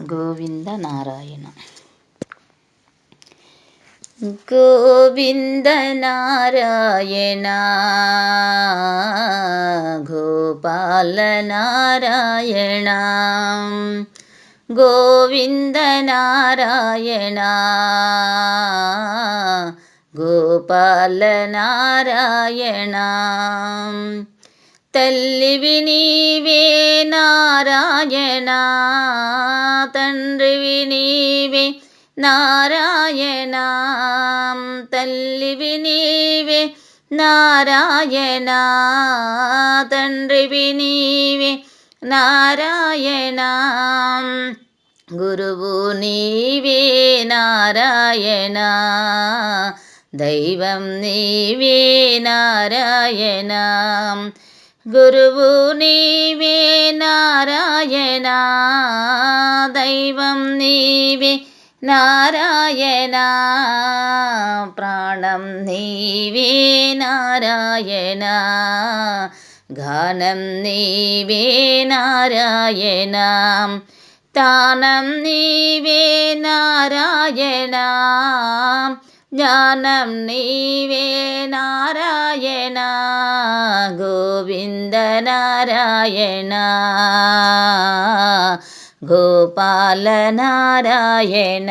గోవింద నారాయణ గోవింద నారాయణ గోపాల నారాయణ గోవింద నారాయణ గోపాల నారాయణ తల్లివి నీవే నారాయణ తండ్రివి నీవే నారాయణ తల్లివి నీవే నారాయణ తండ్రివి నీవే నారాయణ. గురువు నీవే నారాయణ దైవం నీవే నారాయణ. గురువు నీవే నారాయణ దైవం నీవే నారాయణ ప్రాణం నీవే నారాయణ గానం నీవే నారాయణ తానం నీవే నారాయణ జ్ఞానం నీవే నారాయణ గోవింద నారాయణ గోపాల నారాయణ.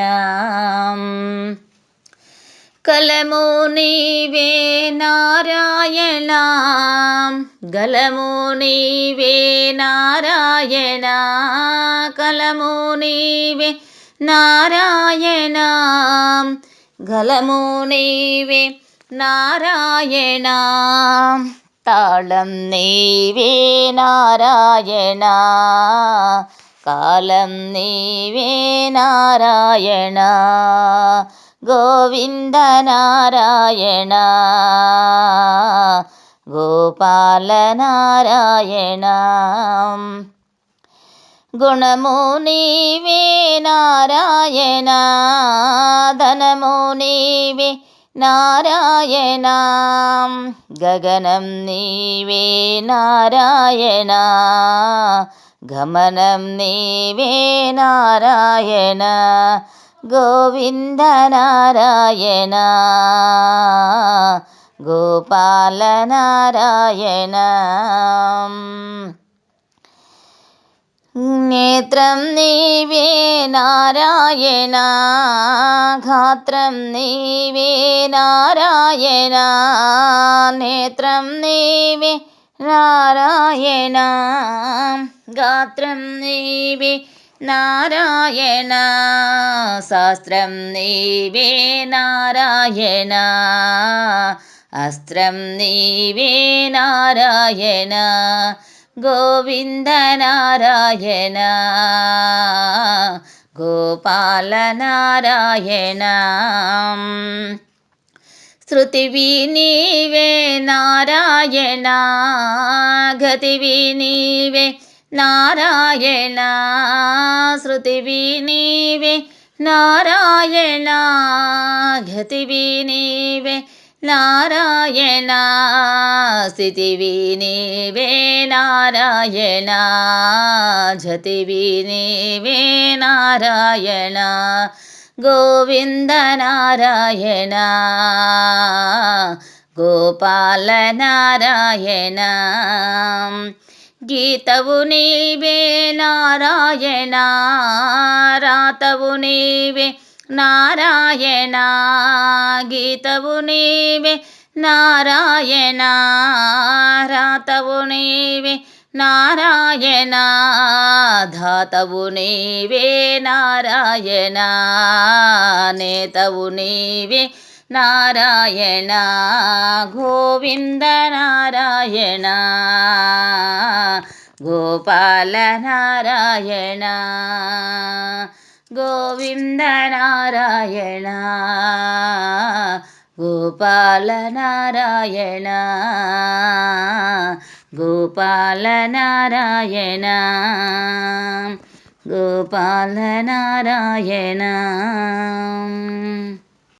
కలము నీవే నారాయణ గలము నీవే నారాయణ కలము నీవే నారాయణ. గలము నీవే నారాయణ తాళం నీవే నారాయణ కాలం నీవే నారాయణ గోవింద నారాయణ గోపాల నారాయణ గుణము నీవే నారాయణ ధనము నీవే నారాయణ. గగనం నీవే నారాయణ. గమనం నీవే నారాయణ. గోవింద నారాయణ గోపాల నారాయణ నేత్రం నీవే నారాయణ ఘాత్రం నీవే నారాయణ నేత్రం నీవే నారాయణ గాత్రం నీవే నారాయణ శాస్త్రం నీవే నారాయణ అస్త్రం నీవే నారాయణ గోవింద నారాయణ గోపాల నారాయణ శృతివి నీవే నారాయణ గతివి నీవే నారాయణ. శృతివి నీవే నారాయణ గతివి నీవే నారాయణ. స్థితివి నీవే నారాయణ. జతివి నీవే నారాయణ గోవింద నారాయణ. గోపాల నారాయణ గీతవు నీవే నారాయణ. రాతవు నీవే నారాయణ గీతవు నీవే నారాయణ రాతవు నీవే నారాయణ ధాతవు నీవే నారాయణ నేతవు నీవే నారాయణ గోవింద నారాయణ గోపాల నారాయణ. గోవింద నారాయణ గోపాల నారాయణ గోపాల నారాయణ గోపాల నారాయణ